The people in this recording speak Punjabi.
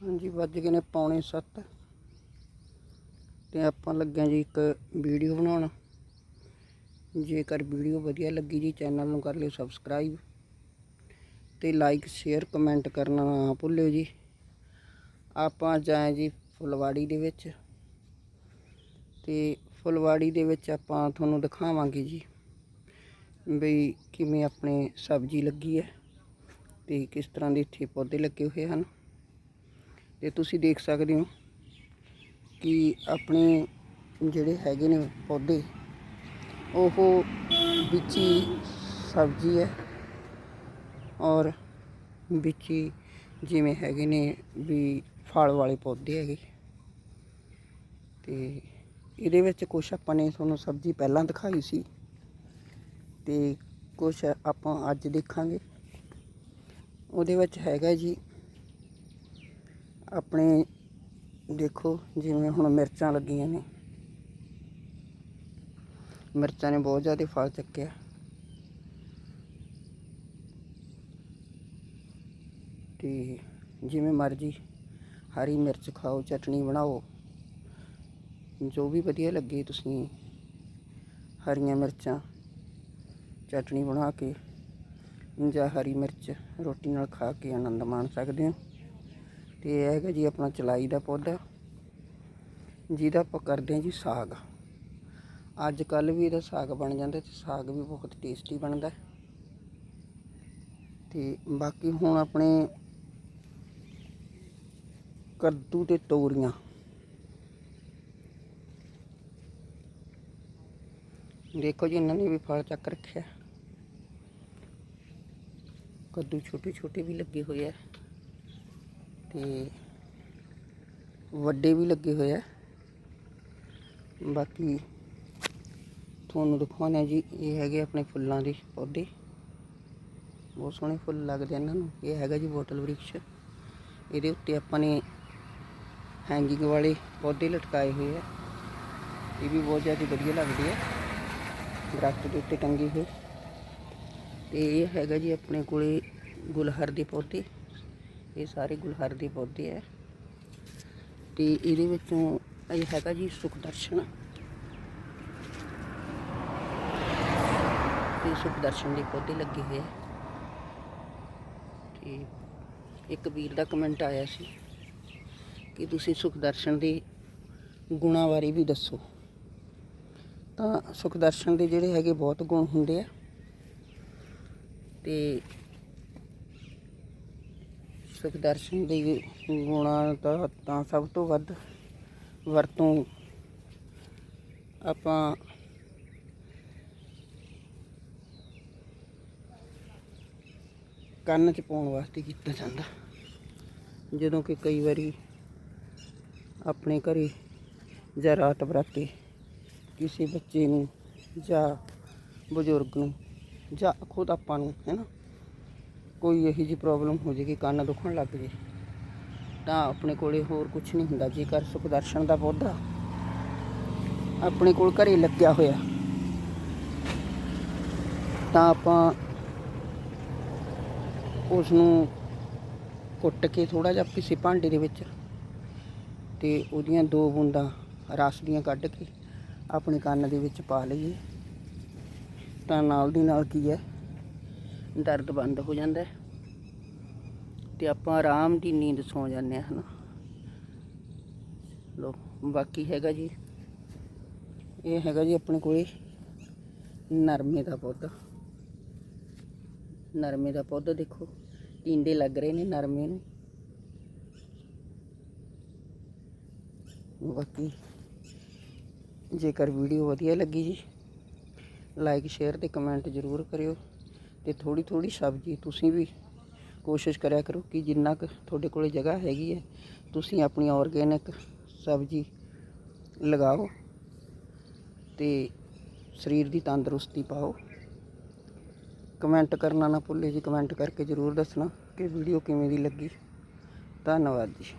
ਹਾਂਜੀ, ਵੱਜ ਗਏ ਨੇ ਪੌਣੇ 7 ਤੇ ਆਪਾਂ ਲੱਗਿਆ ਜੀ ਇੱਕ ਵੀਡੀਓ ਬਣਾਉਣ। ਜੇਕਰ ਵੀਡੀਓ ਵਧੀਆ ਲੱਗੀ ਜੀ, ਚੈਨਲ ਨੂੰ ਕਰ ਲਿਓ ਸਬਸਕ੍ਰਾਈਬ ਤੇ ਲਾਈਕ, ਸ਼ੇਅਰ, ਕਮੈਂਟ ਕਰਨਾ ਨਾ ਭੁੱਲਿਓ ਜੀ। ਆਪਾਂ ਜਾਏ ਜੀ ਫੁਲਵਾੜੀ ਦੇ ਵਿੱਚ। ਤੇ ਫੁਲਵਾੜੀ ਦੇ ਵਿੱਚ ਆਪਾਂ ਤੁਹਾਨੂੰ ਦਿਖਾਵਾਂਗੇ ਜੀ ਬਈ ਕਿਵੇਂ ਆਪਣੇ ਸਬਜ਼ੀ ਲੱਗੀ ਹੈ ਤੇ ਕਿਸ ਤਰ੍ਹਾਂ ਦੇ ਇੱਥੇ ਪੌਦੇ ਲੱਗੇ ਹੋਏ ਹਨ। ਤੇ ਤੁਸੀਂ ਦੇਖ ਸਕਦੇ ਹੋ ਕਿ ਆਪਣੇ ਜਿਹੜੇ ਹੈਗੇ ਨੇ ਪੌਦੇ, ਉਹ ਵਿੱਚ ਹੀ ਸਬਜ਼ੀ ਹੈ ਔਰ ਵਿੱਚ ਹੀ ਜਿਵੇਂ ਹੈਗੇ ਨੇ ਵੀ ਫਲ ਵਾਲੇ ਪੌਦੇ ਹੈਗੇ। ਤੇ ਇਹਦੇ ਵਿੱਚ ਕੁਛ ਆਪਾਂ ਨੇ ਤੁਹਾਨੂੰ ਸਬਜ਼ੀ ਪਹਿਲਾਂ ਦਿਖਾਈ ਸੀ ਤੇ ਕੁਛ ਆਪਾਂ ਅੱਜ ਦੇਖਾਂਗੇ। ਉਹਦੇ ਵਿੱਚ ਹੈਗਾ ਜੀ ਆਪਣੇ ਦੇਖੋ ਜਿਵੇਂ ਹੁਣ ਮਿਰਚਾਂ ਲੱਗੀਆਂ ਨੇ। ਮਿਰਚਾਂ ਨੇ ਬਹੁਤ ਜ਼ਿਆਦਾ ਫਲ ਚੱਕਿਆ। ਤੇ ਜਿਵੇਂ ਮਰਜ਼ੀ ਹਰੀ ਮਿਰਚ ਖਾਓ, ਚਟਣੀ ਬਣਾਓ, ਜੋ ਵੀ ਵਧੀਆ ਲੱਗੇ ਤੁਸੀਂ ਹਰੀਆਂ ਮਿਰਚਾਂ, ਚਟਣੀ ਬਣਾ ਕੇ ਜਾਂ ਹਰੀ ਮਿਰਚ ਰੋਟੀ ਨਾਲ ਖਾ ਕੇ ਆਨੰਦ ਮਾਣ ਸਕਦੇ ਹੋ। ਤੇ ਇਹ ਹੈਗਾ ਜੀ ਆਪਣਾ ਚਲਾਈ ਦਾ ਪੌਦਾ। ਜਿਹਦਾ ਆਪਾਂ ਕਰਦੇ ਹਾਂ ਜੀ ਸਾਗ। ਅੱਜ ਕੱਲ ਵੀ ਇਹਦਾ ਸਾਗ ਬਣ ਜਾਂਦਾ ਤੇ ਸਾਗ ਵੀ ਬਹੁਤ ਟੇਸਟੀ ਬਣਦਾ। ਹੈ। ਤੇ ਬਾਕੀ ਹੁਣ ਆਪਣੇ ਕੱਦੂ ਤੇ ਤੋਰੀਆਂ। ਦੇਖੋ ਜੀ ਇਹਨਾਂ ਨੇ ਵੀ ਫਲ ਚੱਕ ਰੱਖਿਆ। ਕੱਦੂ ਛੋਟੇ ਛੋਟੇ ਵੀ ਲੱਗੇ ਹੋਏ ਆ। ਤੇ ਵੱਡੇ ਵੀ ਲੱਗੇ ਹੋਏ ਆ। ਬਾਕੀ ਤੁਹਾਨੂੰ ਦਿਖਾਉਣਾ ਜੀ, ਇਹ ਹੈਗੇ ਆਪਣੇ ਫੁੱਲਾਂ ਦੇ ਪੌਦੇ। ਬਹੁਤ ਸੋਹਣੇ ਫੁੱਲ ਲੱਗਦੇ ਇਹਨਾਂ ਨੂੰ। ਇਹ ਹੈਗਾ ਜੀ ਬੋਟਲ ਵ੍ਰਿਕਸ਼। ਇਹਦੇ ਉੱਤੇ ਆਪਾਂ ਨੇ ਹੈਂਗਿੰਗ ਵਾਲੇ ਪੌਦੇ ਲਟਕਾਏ ਹੋਏ ਆ। ਇਹ ਵੀ ਬਹੁਤ ਜ਼ਿਆਦਾ ਵਧੀਆ ਲੱਗਦੇ ਆ। ਦਰਖਤ ਦੇ ਉੱਤੇ ਟੰਗੇ ਹੋਏ। ਤੇ ਇਹ ਹੈਗਾ ਜੀ ਆਪਣੇ ਕੋਲੇ ਗੁਲਹਰ ਦੇ ਪੌਦੇ। ਇਹ ਸਾਰੇ ਗੁਲਹਰ ਦੇ ਪੌਦੇ ਆ। ਤੇ ਇਹਦੇ ਵਿੱਚੋਂ ਇਹ ਹੈਗਾ ਜੀ ਸੁਖਦਰਸ਼ਨ ਤੇ ਸੁਖਦਰਸ਼ਨ ਦੇ ਪੌਦੇ ਲੱਗੇ ਹੋਏ ਆ। ਤੇ ਇੱਕ ਵੀਰ ਦਾ ਕਮੈਂਟ ਆਇਆ ਸੀ ਕਿ ਤੁਸੀਂ ਸੁਖਦਰਸ਼ਨ ਦੇ ਗੁਣਾਂ ਬਾਰੇ ਵੀ ਦੱਸੋ। ਤਾਂ ਸੁਖਦਰਸ਼ਨ ਦੇ ਜਿਹੜੇ ਹੈਗੇ ਬਹੁਤ ਗੁਣ ਹੁੰਦੇ ਆ। ਤੇ ਸੁਖਦਰਸ਼ਨ ਦੇ ਗੁਣਾਂ ਦਾ ਤਾਂ ਸਭ ਤੋਂ ਵੱਧ ਵਰਤੋਂ ਆਪਾਂ ਕੰਨ 'ਚ ਪਾਉਣ ਵਾਸਤੇ ਕੀਤਾ ਜਾਂਦਾ। ਜਦੋਂ ਕਿ ਕਈ ਵਾਰੀ ਆਪਣੇ ਘਰੇ ਜਾਂ ਰਾਤ ਬਰਾਤੇ ਕਿਸੇ ਬੱਚੇ ਨੂੰ ਜਾਂ ਬਜ਼ੁਰਗ ਨੂੰ ਜਾਂ ਖੁਦ ਆਪਾਂ ਨੂੰ, ਹੈ ਨਾ ਕੋਈ ਇਹੋ ਜਿਹੀ ਪ੍ਰੋਬਲਮ ਹੋ ਜੇ ਕਿ ਕੰਨ ਦੁਖਣ ਲੱਗ ਜੇ। ਤਾਂ ਆਪਣੇ ਕੋਲੇ ਹੋਰ ਕੁਝ ਨਹੀਂ ਹੁੰਦਾ, ਜੇਕਰ ਸੁਖਦਰਸ਼ਨ ਦਾ ਪੌਦਾ ਆਪਣੇ ਕੋਲ ਘਰੇ ਲੱਗਿਆ ਹੋਇਆ, ਤਾਂ ਆਪਾਂ ਉਸ ਨੂੰ ਕੁੱਟ ਕੇ ਥੋੜਾ ਜਿਹਾ ਕਿਸੇ ਭਾਂਡੇ ਦੇ ਵਿੱਚ ਤੇ ਉਹਦੀਆਂ ਦੋ ਬੂੰਦਾਂ ਰਸ ਦੀਆਂ ਕੱਢ ਕੇ ਆਪਣੇ ਕੰਨ ਦੇ ਵਿੱਚ ਪਾ ਲਈਏ। ਤਾਂ ਨਾਲ ਦੀ ਨਾਲ ਕੀ ਹੈ? ਦਰਦ ਬੰਦ ਹੋ ਜਾਂਦਾ ਹੈ। ਤੇ ਆਪਾਂ ਆਰਾਮ ਦੀ ਨੀਂਦ ਸੌ ਜਾਂਦੇ ਹਾਂ ਹਨਾ। ਲੋ ਬਾਕੀ ਹੈਗਾ ਜੀ, ਇਹ ਹੈਗਾ ਜੀ ਆਪਣੇ ਕੋਲੇ ਨਰਮੇ ਦਾ ਪੌਦਾ। ਨਰਮੇ ਦਾ ਪੌਦਾ ਦੇਖੋ, ਟਿੰਡੇ ਲੱਗ ਰਹੇ ਨੇ ਨਰਮੇ ਨੂੰ। ਬਾਕੀ ਜੇਕਰ ਵੀਡੀਓ ਵਧੀਆ ਲੱਗੀ ਜੀ, ਲਾਈਕ, ਸ਼ੇਅਰ ਤੇ ਕਮੈਂਟ ਜ਼ਰੂਰ ਕਰਿਓ। ਤੇ ਥੋੜੀ ਥੋੜੀ ਸਬਜ਼ੀ ਤੁਸੀਂ ਵੀ ਕੋਸ਼ਿਸ਼ ਕਰਿਆ ਕਰੋ ਕਿ ਜਿੰਨਾ ਕੁ ਤੁਹਾਡੇ ਕੋਲੇ ਜਗ੍ਹਾ ਹੈਗੀ ਹੈ, ਤੁਸੀਂ ਆਪਣੀ ਆਰਗੇਨਿਕ ਸਬਜ਼ੀ ਲਗਾਓ ਤੇ ਸਰੀਰ ਦੀ ਤੰਦਰੁਸਤੀ ਪਾਓ। ਕਮੈਂਟ ਕਰਨਾ ਨਾ ਭੁੱਲੇ ਜੀ ਕਮੈਂਟ ਕਰਕੇ ਜ਼ਰੂਰ ਦੱਸਣਾ ਕਿ ਵੀਡੀਓ ਕਿਵੇਂ ਦੀ ਲੱਗੀ। ਧੰਨਵਾਦ ਜੀ।